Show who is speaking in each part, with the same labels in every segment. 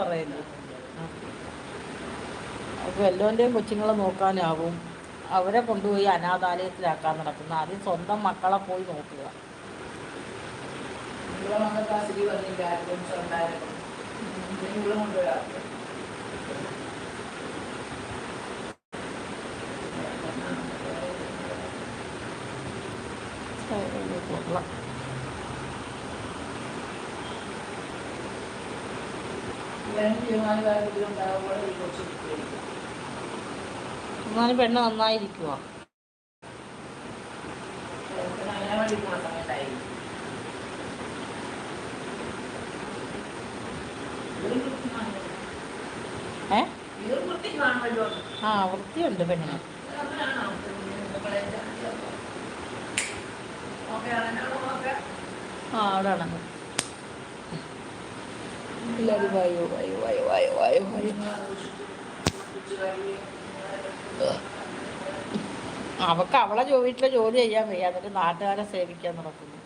Speaker 1: പറയുന്നത് അപ്പോൾ എല്ലോന്റെയും കൊച്ചുങ്ങളെ നോക്കാനാവും. അവരെ കൊണ്ടുപോയി അനാഥാലയത്തിലാക്കാൻ നടക്കുന്ന. ആദ്യം സ്വന്തം മക്കളെ പോയി നോക്കുക.
Speaker 2: ഇവിടെ
Speaker 1: എന്നാലും പെണ്ണ് നന്നായിരിക്കുമോ. ഏ? ആ വൃത്തിയുണ്ട് പെണ്ണിന്. ആ അവിടെ ഇല്ല എല്ലാവരും ബൈ വായോ വായോ വായോ വായോ അവക്ക് അവളെ വീട്ടിലെ ജോലി ചെയ്യാൻ വയ്യ. എന്നിട്ട് നാട്ടുകാരെ സേവിക്കാൻ നടക്കുന്നു.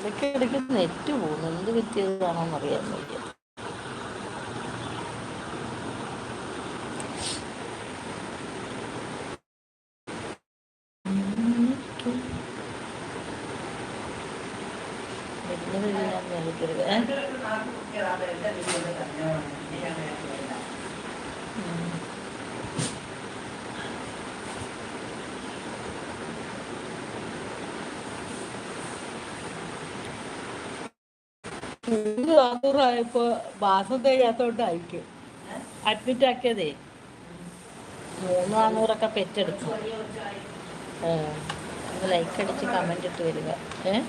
Speaker 1: ഇടയ്ക്ക് ഇടയ്ക്ക് നെറ്റ് പോകുന്നു. എന്ത് പറ്റിയതാണോന്ന് അറിയാൻ വയ്യ വരുന്നത് ഞാൻ നൽകരുത്. ഇത് നാന്നൂറായപ്പോ മാസം തികയാത്തോണ്ടായിരിക്കും. അഡ്മിറ്റ് ആക്കിയതേ. മൂന്ന് നാന്നൂറൊക്കെ ഒന്ന് ലൈക്ക് അടിച്ച് കമന്റ് ഇട്ട് വരിക. ഏ?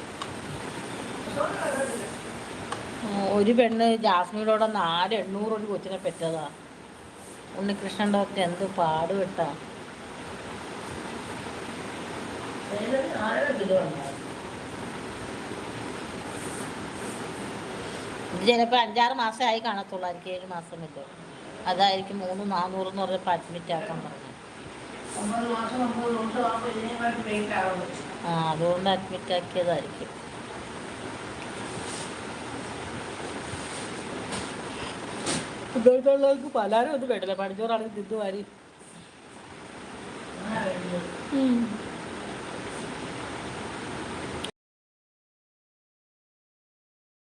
Speaker 1: ഉം, ഒരു പെണ്ണ് ജാസ്മിനോടെ നാല് എണ്ണൂറ് ഒരു കൊച്ചിനെ പെറ്റതാ? ഉണ്ണികൃഷ്ണൻ ഡോക്ടർ എന്ത് പാടുപെട്ടാ? ഇത് ചിലപ്പോൾ അഞ്ചാറ് മാസമായി കാണത്തുള്ളായിരിക്കും ഏഴ് മാസം ഇല്ല അതായിരിക്കും മൂന്ന് നാന്നൂറ് എന്ന് പറഞ്ഞപ്പോൾ അഡ്മിറ്റ് ആക്കാൻ പറഞ്ഞു
Speaker 2: മാസം
Speaker 1: ആ അതുകൊണ്ട് അഡ്മിറ്റ് ആക്കിയതായിരിക്കും. ഇതുള്ളവർക്ക് പലരും ഒന്നും വേണ്ടില്ല പണിച്ചോറാണെങ്കിൽ തിന്നു വാരി.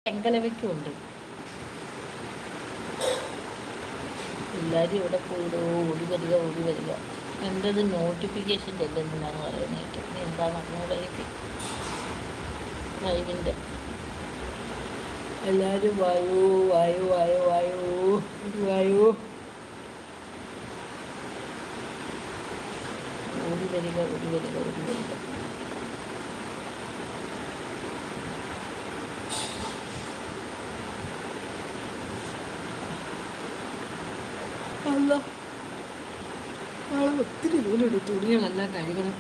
Speaker 1: ചെങ്കലവയ്ക്കുണ്ട്. എല്ലാവരും ഇവിടെ പോയിടോ ഓടി വരിക ഓടി വരിക. എന്റെത് നോട്ടിഫിക്കേഷൻ ചെല്ലുന്നില്ലാന്ന് പറയുന്നത്. എന്താണ് അങ്ങോട്ടേക്ക്? ലൈവിന്റെ എല്ലാവരും വായു വായു വായു വായു വായു. ഓടി വരിക ഓടി വരിക ഓടി വരിക. ഒത്തിരി നൂലുണ്ട് തുണികളെല്ലാം കഴുകണം.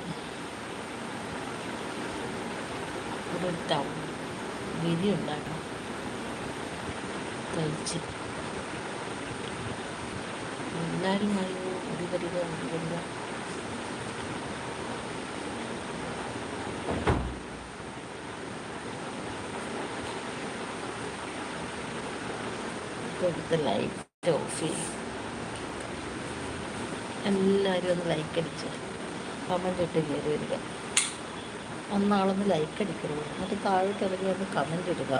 Speaker 1: ഒരു ഉണ്ടാക്കണം. തയ്ച്ച് എല്ലാവരും അറിയോ ഒടി വരിക ഒടി വരിക ഇപ്പോഴത്തെ ലൈറ്റ് ഓഫ് ചെയ്യും എല്ലാവരും ഒന്ന് ലൈക്ക് അടിച്ച് കമന്റ് ഇട്ട് കയറി വരിക. ഒന്നാളൊന്ന് ലൈക്ക് അടിക്കരുത്. എന്നിട്ട് താഴോട്ട് ഇറങ്ങി ഒന്ന് കമന്റ് ഇടുക.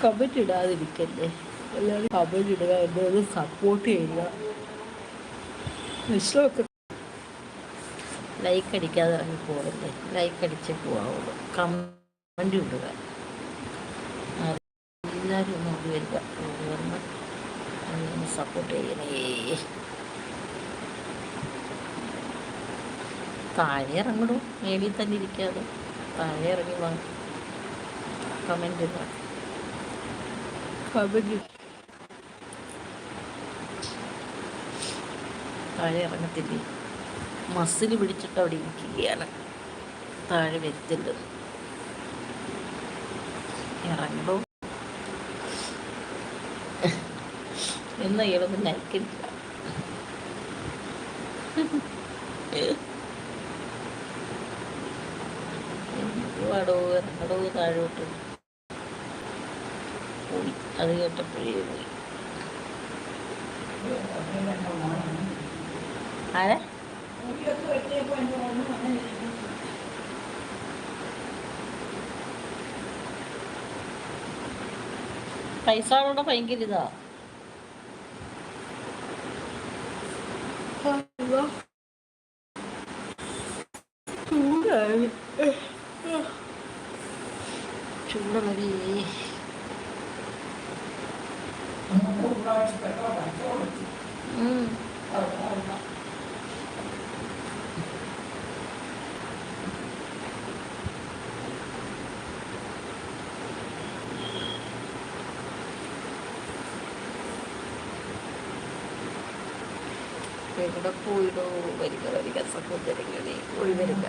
Speaker 1: കമന്റ് ഇടാതിരിക്കല്ലേ? എല്ലാവരും കമന്റ് ഇടുക എന്നെ ഒന്ന് സപ്പോർട്ട് ചെയ്യുക. ഇഷ്ടമൊക്കെ ലൈക്ക് അടിക്കാതെ ഇറങ്ങി പോകല്ലേ? ലൈക്ക് അടിച്ച് പോവാവുള്ളൂ കമന്റ് ഇടുക. എല്ലാവരും ഒന്ന് ഓടി വരിക. ഓടി വന്ന് സപ്പോർട്ട് ചെയ്യണേ. താഴെ ഇറങ്ങണു? മേലിൽ തന്നെ ഇരിക്കാതെ താഴെ ഇറങ്ങി വാ. കമന്റ് ഇടുക. കമന്റ് താഴെ ഇറങ്ങത്തില്ലേ? മസിൽ പിടിച്ചിട്ട് അവിടെ ഇരിക്കുകയാണ്. താഴെ വരുത്തില്ല ഇറങ്ങണോ? എന്ന ഇളന്ന് നയിക്കില്ല എന്തുവാടോ ഇറങ്ങടോ താഴോട്ട് പോയി. അത് കേട്ടപ്പോഴേ പോയി ആരെ
Speaker 2: പൈസ.
Speaker 1: പൈസകളുടെ ഭയങ്കര ഇതാ എവിടെ പോയിടോ വരിക വരിക സഹോദരങ്ങളെ പോയി വരിക.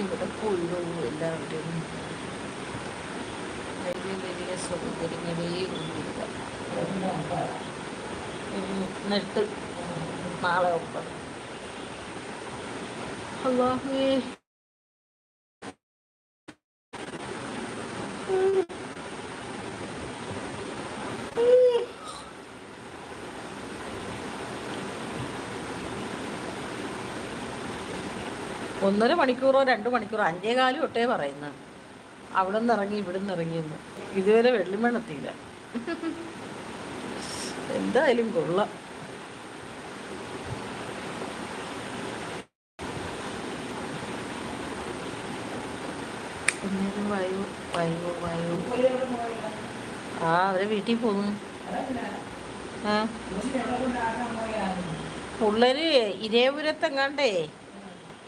Speaker 1: ഇവിടെ പോയിടോ അത് സഹോദരങ്ങളെ കൊണ്ടിരിക്കുക. എന്നിട്ട് നാളെ ഒപ്പം. അള്ളാഹുവേ. ഒന്നര മണിക്കൂറോ രണ്ട് മണിക്കൂറോ അഞ്ചേകാലും ഒട്ടേ തൊട്ടേ പറയുന്നു. അവിടെ നിന്ന് ഇറങ്ങി ഇവിടെ നിന്ന് ഇറങ്ങിയെന്ന് ഇതുവരെ വെള്ളിമണത്തിയില്ല എന്തായാലും കൊള്ളാം. എന്നേരം വായു വായു വായു. ആ അവരെ വീട്ടിൽ പോന്നു ആ. പിള്ളേര് ഇരേപുരത്തെങ്ങാണ്ടേ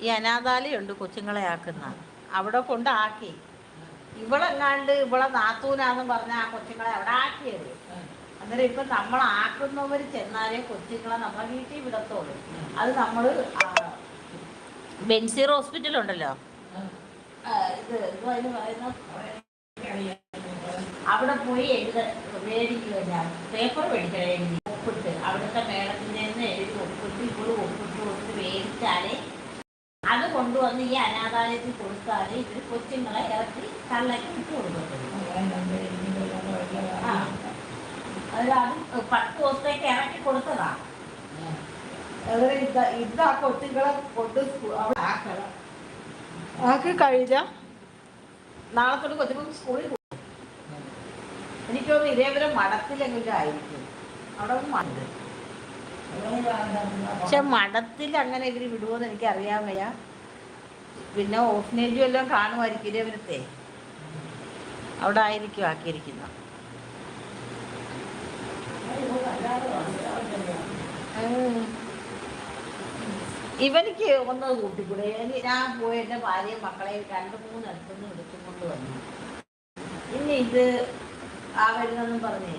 Speaker 1: ഈ അനാഥാലയുണ്ട് കൊച്ചുങ്ങളെ ആക്കുന്ന. അവിടെ കൊണ്ട് ആക്കി ഇവളെങ്ങാണ്ട് ഇവളെ നാത്തൂനാന്ന് പറഞ്ഞ ആ കൊച്ചുങ്ങളെ അവിടെ ആക്കിയത്. അന്നേരം ഇപ്പൊ നമ്മൾ ആക്കുന്നവർ ചെന്നാലേ കൊച്ചുങ്ങളെ നമ്മളെ വീട്ടിൽ വിടത്തോളൂ അത് നമ്മൾ ബെൻസീർ ഹോസ്പിറ്റൽ ഉണ്ടല്ലോ ഇത് അതിന് അവിടെ പോയി എഴുത മേടിക്കുക ഞാൻ. പേപ്പർ മേടിക്കണം എഴുതി. ഒപ്പിട്ട്. അവിടുത്തെ മേളത്തിന്റെ എഴുതി ഒപ്പിട്ട് ഇവിടെ ഒപ്പിട്ട് കൊടുത്ത് മേടിച്ചാലേ അത് കൊണ്ടുവന്ന് ഈ അനാഥാലയത്തിൽ കൊടുത്താൽ ഇവർ കൊച്ചുങ്ങളെ ഇറക്കി കള്ളയ്ക്ക് ഇട്ട് കൊടുക്കും. ആ. അതിൽ അത് പത്ത് ദിവസത്തേക്ക് ഇറക്കി കൊടുത്തതാ. ഇത് കൊച്ചുങ്ങളെ കൊണ്ട് ആക്കി നാളെ തൊട്ട് കൊച്ചുങ്ങൾ സ്കൂളിൽ എനിക്ക് തോന്നുന്നു ഇതേവരെ മഠത്തിലെങ്കിലും ആയിരിക്കും. അവിടെ ഒന്നും മണ്ട് പക്ഷെ മഠത്തിൽ അങ്ങനെ ഇവർ വിടുമോന്ന് എനിക്ക് അറിയാൻ വയ്യ. പിന്നെ ഓഫനേജും എല്ലാം കാണുമായിരിക്കും ഇവരത്തെ അവിടെ ആയിരിക്കും ആക്കിയിരിക്കുന്ന. ഇവനിക്ക് ഒന്ന് കൂട്ടിക്കൂടെ. ഞാൻ പോയി എന്റെ ഭാര്യയും മക്കളെയും രണ്ട് മൂന്ന് അടുത്തുനിന്ന് എടുത്തുകൊണ്ട് വന്നു. ഇനി ഇത് ആ വരുന്നെന്നും പറഞ്ഞേ.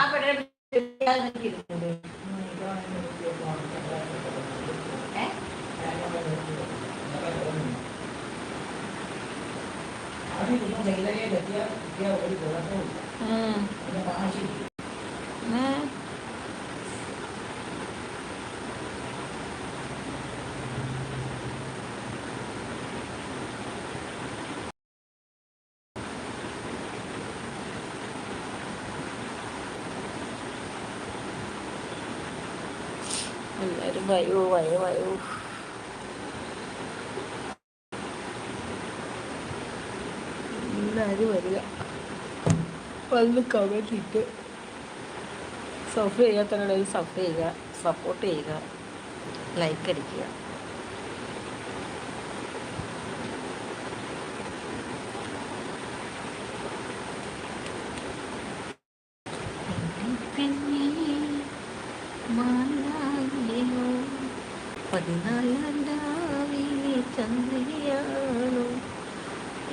Speaker 1: ആ പെണ്ണിനെ എനിക്ക് എല്ലാവരും വയോ വയോ വയോ എല്ലാവരും വരിക. വന്ന് കമന്റ് ഇട്ട്. സഫ് ചെയ്യാത്തവരുടെ സഫ് ചെയ്യുക സപ്പോർട്ട് ചെയ്യുക ലൈക്ക് അടിക്കുക. പതിനാലാം രാവിലെ ചന്ദ്രയാണോ?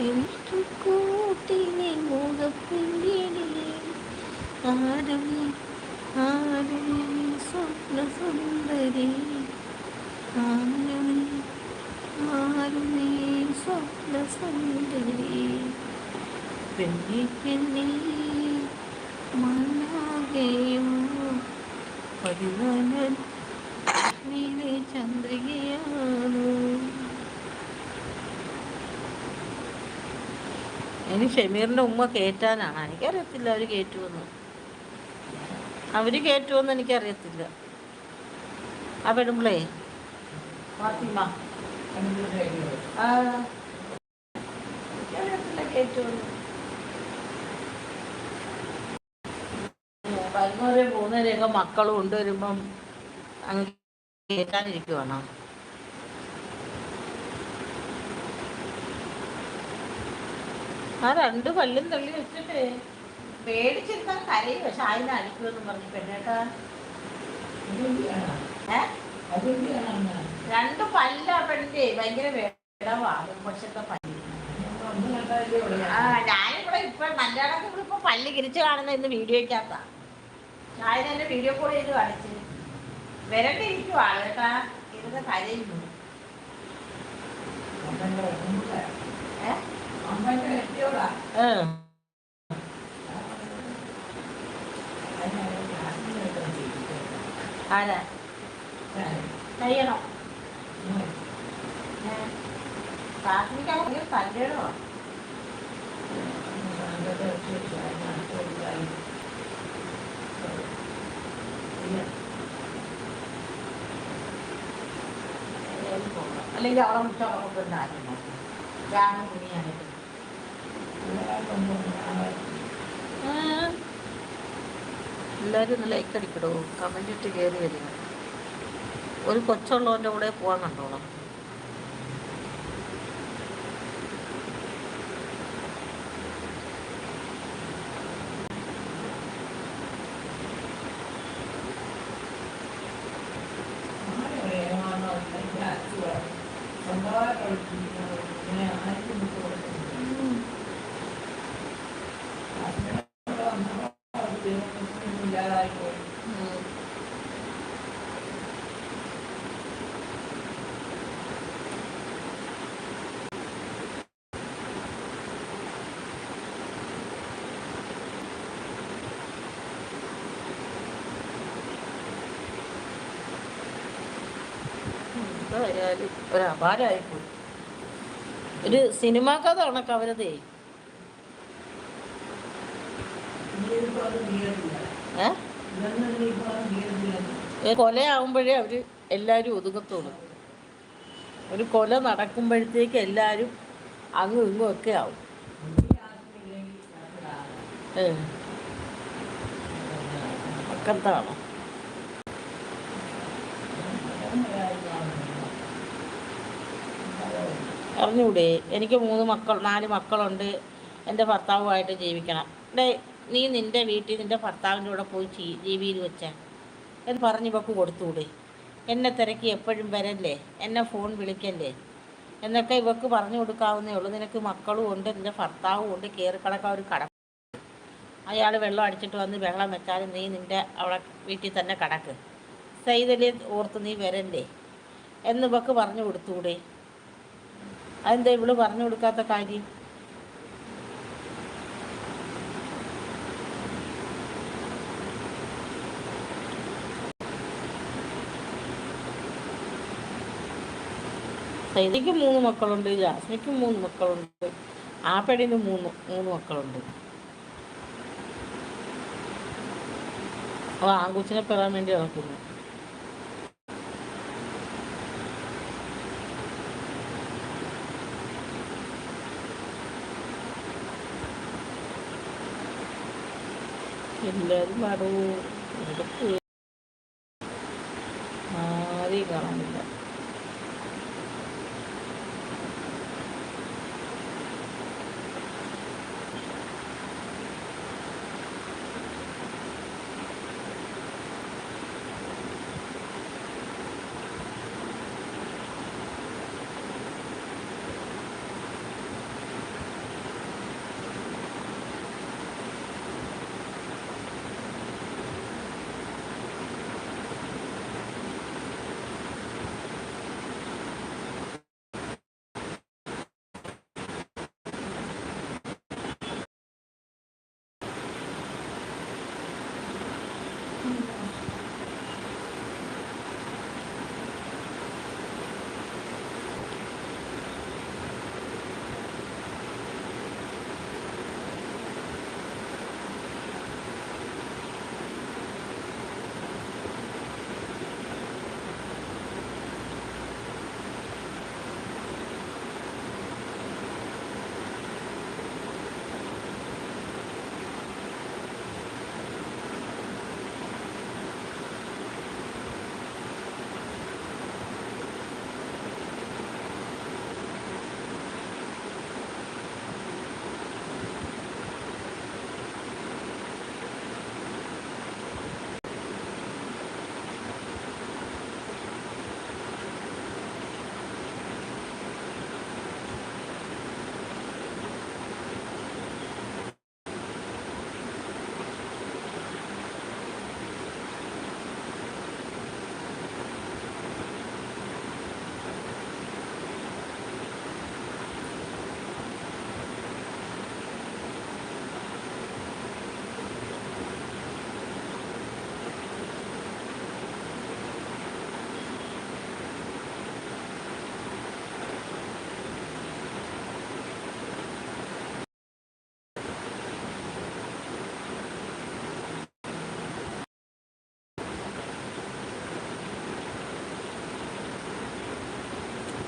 Speaker 1: എനിക്ക് കൂട്ടിനെ മുഖപ്പിന്നിടിലെ ആരവി ആരവി സ്വപ്ന സുന്ദരി ആരവി ആരവി സ്വപ്ന സുന്ദരി പെണ്ണി മണ്ണാകെയും പതിനാല് നീലെ ചന്ദ്രികയാണ്? ഇനി ഷമീറിന്റെ ഉമ്മ കയറ്റാനാണ് എനിക്കറിയത്തില്ല അവർ കയറ്റുമെന്ന് അവർ കയറ്റുമെന്ന് എനിക്കറിയത്തില്ല. ആ പെടുമ്പളേ ഫാത്തിമ. മക്കളും എനിക്കറിയത്തില്ല കയറ്റുമെന്ന് പോകുന്നവരെയൊക്കെ മക്കൾ കൊണ്ടുവരുമ്പം അങ്ങ് കയറ്റാനിരിക്കുവാണോ ആ രണ്ട് പല്ലും തള്ളി വെച്ചിട്ടേ. പേടിച്ചിരുത്താൻ കരയും. പക്ഷെ അതിനെ അടിക്കുമെന്ന് പറഞ്ഞു പെണ്ണേട്ടാ. രണ്ട് പല്ല പെണ്ണിന്റെ ഭയങ്കര വേടവാ. പക്ഷത്തെ പല്ല്. ആ ഞാനിവിടെ ഇപ്പൊ ഇവിടെ ഇപ്പൊ പല്ല് കിരിച്ചു കാണുന്ന ഇന്ന് വീഡിയോക്കാത്ത ഞാൻ എന്നെ വീഡിയോ കോൾ ചെയ്ത് കാണിച്ച്. വരട്ടെ ഇരിക്കുവാണ് കേട്ടാ ഇരുന്ന് കരയുന്നു. ആരാ? കഴിയണം. പ്രാർത്ഥിക്കാൻ ഭയങ്കര തല്ലേടോ അല്ലെങ്കിൽ അവളെ അവളെ കൊണ്ടുവന്ന് ആരും നോക്കും. രാമൻ കുനിയാണിട്ട് എല്ലാവരും ഒന്ന് ലൈക്ക് അടിക്കടോ. കമന്റ് ഇട്ട് കയറി വരിക. ഒരു കൊച്ചുള്ളവന്റെ കൂടെ പോകാൻ കണ്ടോളാം. എന്തായാലും ഒരു അപാരമായിപ്പോയി ഒരു സിനിമാ കഥ കണക്ക് അവരതേ കൊലയാവുമ്പോഴേ അവർ എല്ലാരും ഒതുങ്ങത്തുള്ളൂ. ഒരു കൊല നടക്കുമ്പോഴത്തേക്ക് എല്ലാവരും അങ്ങും ഇങ്ങും ഒക്കെ ആവും. ഏ. അറിഞ്ഞൂടെ എനിക്ക് മൂന്ന് മക്കൾ നാല് മക്കളുണ്ട്. എന്റെ ഭർത്താവുമായിട്ട് ജീവിക്കണം. ഡേ നീ നിന്റെ വീട്ടിൽ നിന്റെ ഭർത്താവിന്റെ കൂടെ പോയി ജീവിയിൽ വെച്ചാൽ എന്ന് പറഞ്ഞ് ഇവക്ക് കൊടുത്തൂടെ എന്നെ തിരക്കി എപ്പോഴും വരല്ലേ? എന്നെ ഫോൺ വിളിക്കല്ലേ? എന്നൊക്കെ ഇവക്ക് പറഞ്ഞു കൊടുക്കാവുന്നേ ഉള്ളൂ. നിനക്ക് മക്കളും ഉണ്ട് നിന്റെ ഭർത്താവും ഉണ്ട്. കയറിക്കണക്കാൻ ഒരു കട അയാൾ വെള്ളം അടിച്ചിട്ട് വന്ന് വെള്ളം വെച്ചാലും നീ നിന്റെ അവിടെ വീട്ടിൽ തന്നെ കടക്ക്. സൈതലി ഓർത്ത് നീ വരല്ലേ? എന്ന് ഇവക്ക് പറഞ്ഞു കൊടുത്തൂടെ അതെന്താ ഇവൾ പറഞ്ഞു കൊടുക്കാത്ത കാര്യം? സൈതയ്ക്ക് മൂന്ന് മക്കളുണ്ട് ജാസ്മിക്ക് മൂന്ന് മക്കളുണ്ട് ആ പെണ്ണിന് മൂന്ന് മൂന്ന് മക്കളുണ്ട്. അവ ആൺകുച്ചിനെ പെറാൻ വേണ്ടി നടക്കുന്നു. എല്ലാവരും പാടൂ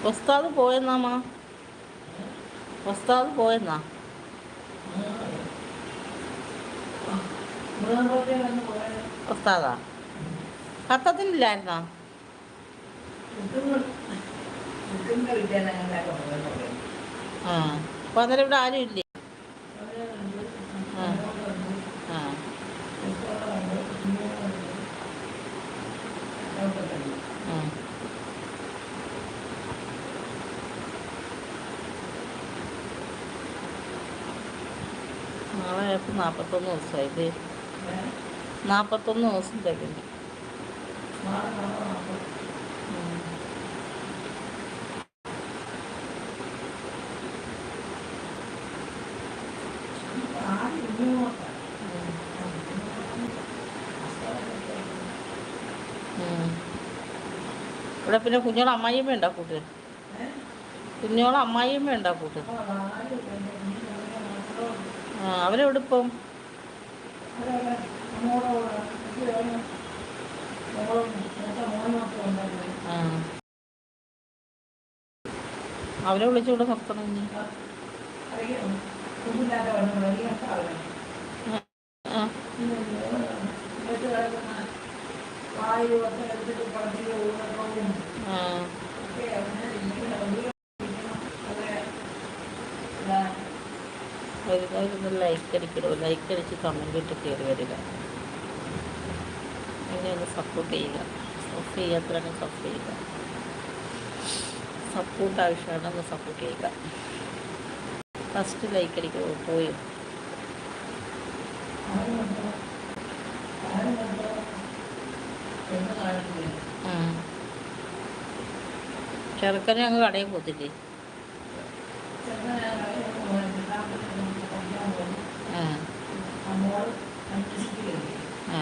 Speaker 2: ഉസ്താദ് പോയെന്നാമാ ഉസ്താദ് പോയെന്നാ ഉസ്താദാ
Speaker 1: പോയെന്ന്
Speaker 2: ആ. അപ്പൊ അന്നേരം ഇവിടെ ആരും ഇല്ലേ ആ. ആ ആ നാളെ ഇപ്പം നാൽപ്പത്തൊന്ന് ദിവസമായി. ഇത് നാൽപ്പത്തൊന്ന് ദിവസം തികഞ്ഞു. ഇവിടെ പിന്നെ കുഞ്ഞോളെ അമ്മായിയമ്മ ഉണ്ടാ കുഞ്ഞോളം അമ്മായിയമ്മ ഉണ്ടാ അവരെവിടെ ഇപ്പം ആ. അവരെ വിളിച്ചുകൊണ്ട് നിർത്തണം ആ. ഒരു ലൈക്ക് അടിക്കണോ ലൈക്ക് അടിച്ച് കമന്റ് ഇട്ട് കയറി വരിക. എന്നെ ഒന്ന് സപ്പോർട്ട് ചെയ്യുക സപ്പോർട്ട് ചെയ്യാത്തവരാണ് സപ്പോർട്ട് ചെയ്യുക സപ്പോർട്ട് ആവശ്യമാണ് ഒന്ന് സപ്പോർട്ട് ചെയ്യുക ഫസ്റ്റ് ലൈക്ക് അടിക്കുമോ പോയി ചെറുക്കനെ അങ്ങ് കടയിൽ പോത്തില്ലേ? ആ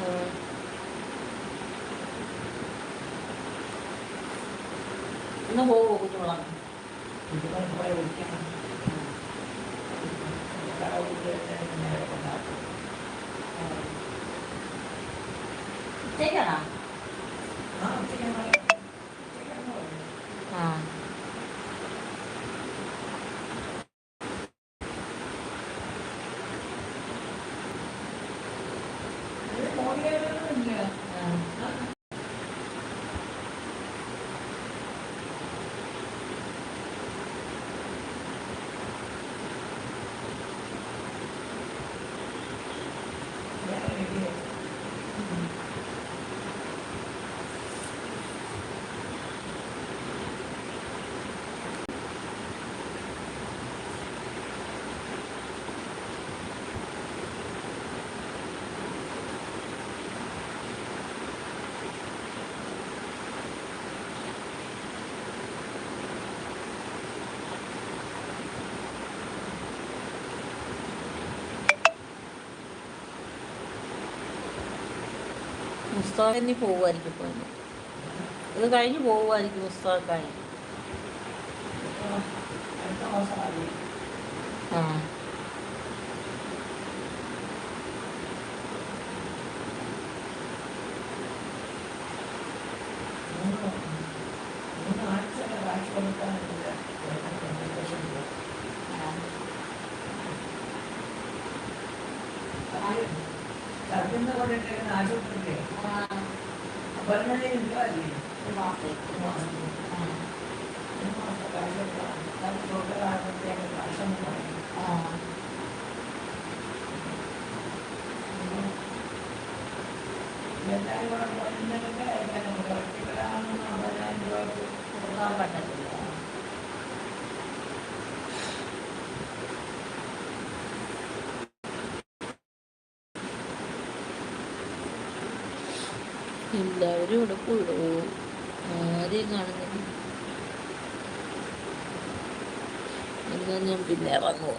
Speaker 2: ഉം. ഇന്ന് പോവോ കുഞ്ഞോളാം ഉച്ചയ്ക്കാണോ ആ. പുസ്തകം ഇനി പോവുമായിരിക്കും ഇപ്പോൾ. ഇത് കഴിഞ്ഞ് പോകുമായിരിക്കും മുസ്താഖായി. ആ.
Speaker 1: ആശുപത്രിയിലെ
Speaker 2: ആ
Speaker 1: അപർണനെ ഇല്ലാതെ
Speaker 2: ഒരു മാസത്തേക്ക് ആ ആ
Speaker 1: എല്ലാവരും കൂടെ പോയിരുന്നതൊക്കെ അയക്കാൻ നമുക്ക് ഒറ്റയ്ക്കൊരാളൊന്നും അമ്പതിനായിരം രൂപ പോകാൻ പറ്റത്തില്ല എല്ലാവരും ഇവിടെ പോയോ ആരെയും കാണുന്നില്ല എന്നാ ഞാൻ പിന്നെ ഇറങ്ങുമോ